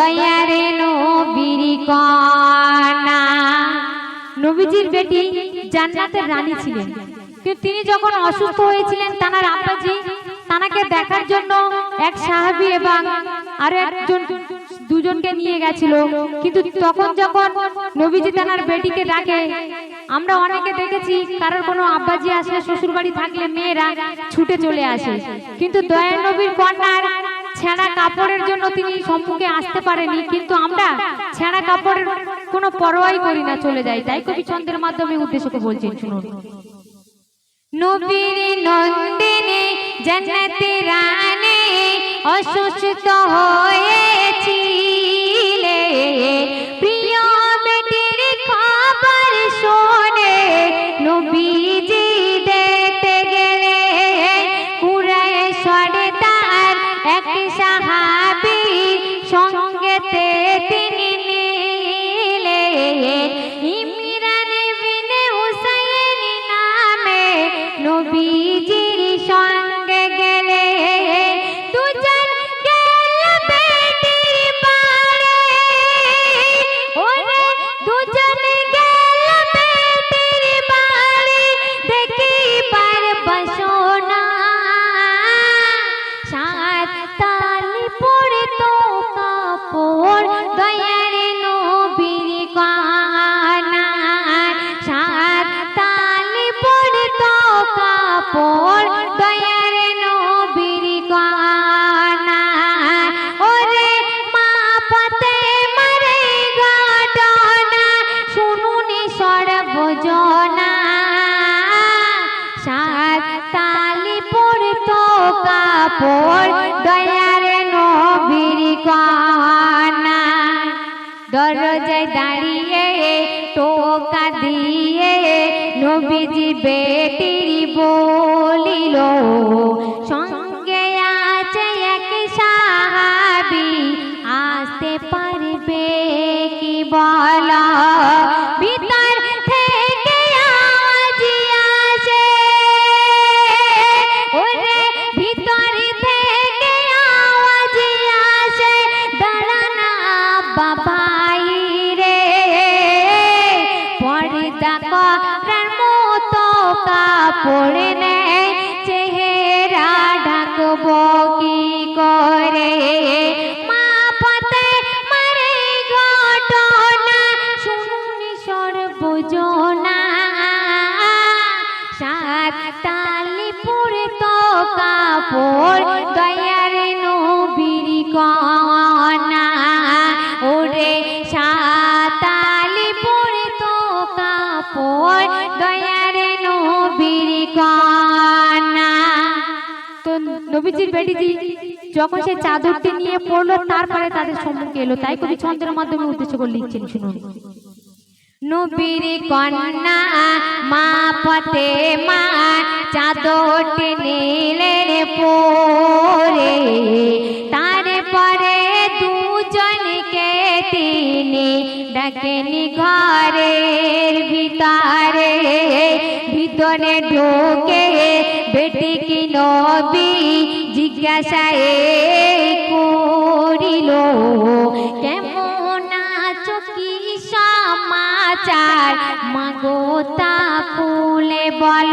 দয়ারে নবীর নবীজির বেটি জান্নাতের রানী ছিলেন। কিন্তু তিনি যখন অসুস্থ হয়েছিলেন তানার আব্বাজি, তানাকে দেখার জন্য এক সাহাবি এবং আরও একজন দুজনকে নিয়ে গেছিল। কিন্তু তখন যখন নবীজি তানার বেটিকে ডাকে, আমরা অনেকে দেখেছি কারোর কোনো আব্বাজি আসলে শ্বশুর বাড়ি থাকলে মেয়েরা ছুটে চলে আসে। কিন্তু দয়ার নবীর কন্যার ছেঁড়া কাপড়ের জন্য তিনি সম্মুখে আসতে পারেনি কিন্তু আমরা ছেঁড়া কাপড়ের কোনো পরোয়াই করি না, চলে যাই। তাই কবি ছন্দের মাধ্যমে উদ্দেশ্যকে বলছেন, শুনুন। নবীর নন্দিনী জন্নতি রানী, অসুস্থ হয়েছিলে কাপড় দয়ার নবীর কানা। দরজায় দাঁড়িয়ে টোকা দিয়ে নবীজি বেটির বলিল কাপড় নেয় চেহারা ঢাকবো নবীজির বেটিজি যখন সে চাদরটি নিয়ে পড়ল তারপরে তাদের সম্মুখে এলো। তাই কবি ছন্দের মাধ্যমে উদ্দেশ্য করে লিখছেন, শুনুন। নবীর কন্যা মা পতে মা, চাদরটি নিলেন পরে তারপরে দুজনকে তিনি ডাকেনি ঘরের ভিতরে। ভিতরে ঢোকে বেটি কি নবী জিজ্ঞাসায় করিল কেমন আছো? কি সমাচার? মাগো তা ফুলে বল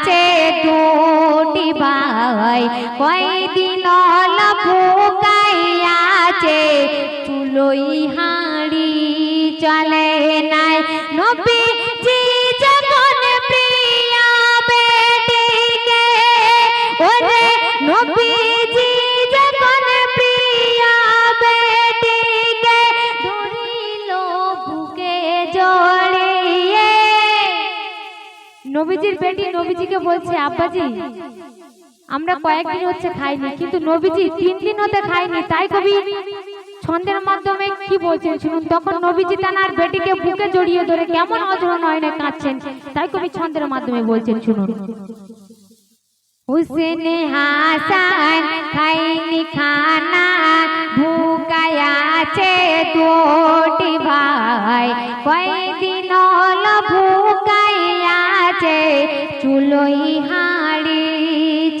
আছে দুটি ভাই কয়দিন ভুকাই আছে চুলোই হাড়ি চলে নাই। নবী বেটি নবীজিকে বলছে আব্বাজি আমরা কয়েকদিন হচ্ছে খাইনি কিন্তু নবীজি তিন দিন হতে খাইনি তাই কবি ছন্দের মাধ্যমে কি বলছেন শুনুন তখন নবীজি তানার বেটিকে বুকে জড়িয়ে ধরে কেমন অঝরণ হয় না কাঁদছেন তাই কবি ছন্দের মাধ্যমে বলছেন শুনুন। হুসেন হাসান খাইনি খানা ভুকায় আছে দুটি ভাই হাঁড়ি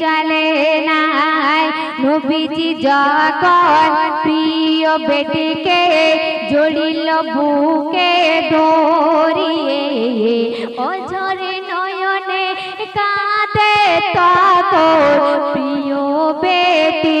চলে নাই। নবীজি যখন প্রিয় বেটিকে জড়িল বুকে ধরিয়ে, অঝরে নয়নে কাঁদে তখন প্রিয় বেটি।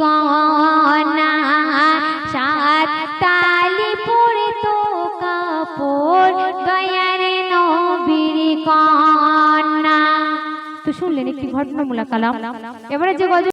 কনা সাত তালি পরে তো কাপড়, দয়ার নবীর কনা তো শুনলেন একটি ঘটনামূলক কালাম। এবারে যে